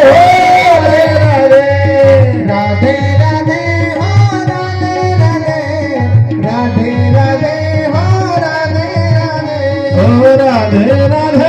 Hey! Radhe Radhe